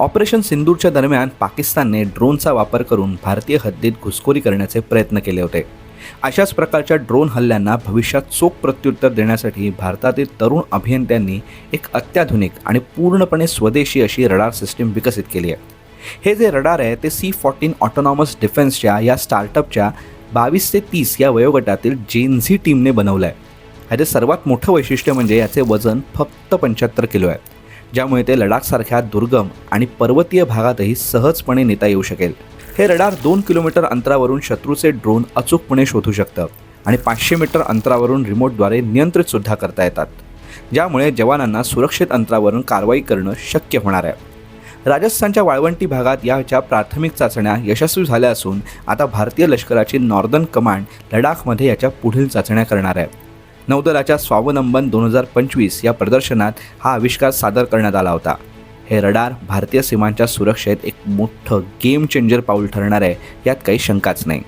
Operation सिंदूरच्या दरम्यान पाकिस्तानने ड्रोनचा वापर करून भारतीय हद्दीत घुसखोरी करण्याचे प्रयत्न केले होते. अशाच प्रकारच्या ड्रोन हल्ल्यांना भविष्यात चोख प्रत्युत्तर देण्यासाठी भारतातील तरुण अभियंत्यांनी एक अत्याधुनिक आणि पूर्णपणे स्वदेशी अशी रडार सिस्टीम विकसित केली आहे. हे जे रडार आहे ते सी फॉर्टीन ऑटोनॉमस डिफेन्सच्या या स्टार्टअपच्या बावीस ते तीस या वयोगटातील जेनझी टीमने बनवलं आहे ह्याचे सर्वात मोठं वैशिष्ट्य म्हणजे याचे वजन फक्त पंच्याहत्तर किलो आहे. ज्यामुळे ते लडाखसारख्या दुर्गम आणि पर्वतीय भागातही सहजपणे नेता येऊ शकेल. हे रडार दोन किलोमीटर अंतरावरून शत्रूचे ड्रोन अचूकपणे शोधू शकतं आणि पाचशे मीटर अंतरावरून रिमोटद्वारे नियंत्रित सुद्धा करता येतात. ज्यामुळे जवानांना सुरक्षित अंतरावरून कारवाई करणं शक्य होणार आहे. राजस्थानच्या वाळवंटी भागात याच्या प्राथमिक चाचण्या यशस्वी झाल्या असून आता भारतीय लष्कराची नॉर्दर्न कमांड लडाखमध्ये याच्या पुढील चाचण्या करणार आहे. नौदलाच्या स्वावलंबन दोन हजार पंचवीस या प्रदर्शनात हा आविष्कार सादर करण्यात आला होता. हे रडार भारतीय सीमांच्या सुरक्षेत एक मोठं गेम चेंजर पाऊल ठरणार आहे यात काही शंकाच नाही.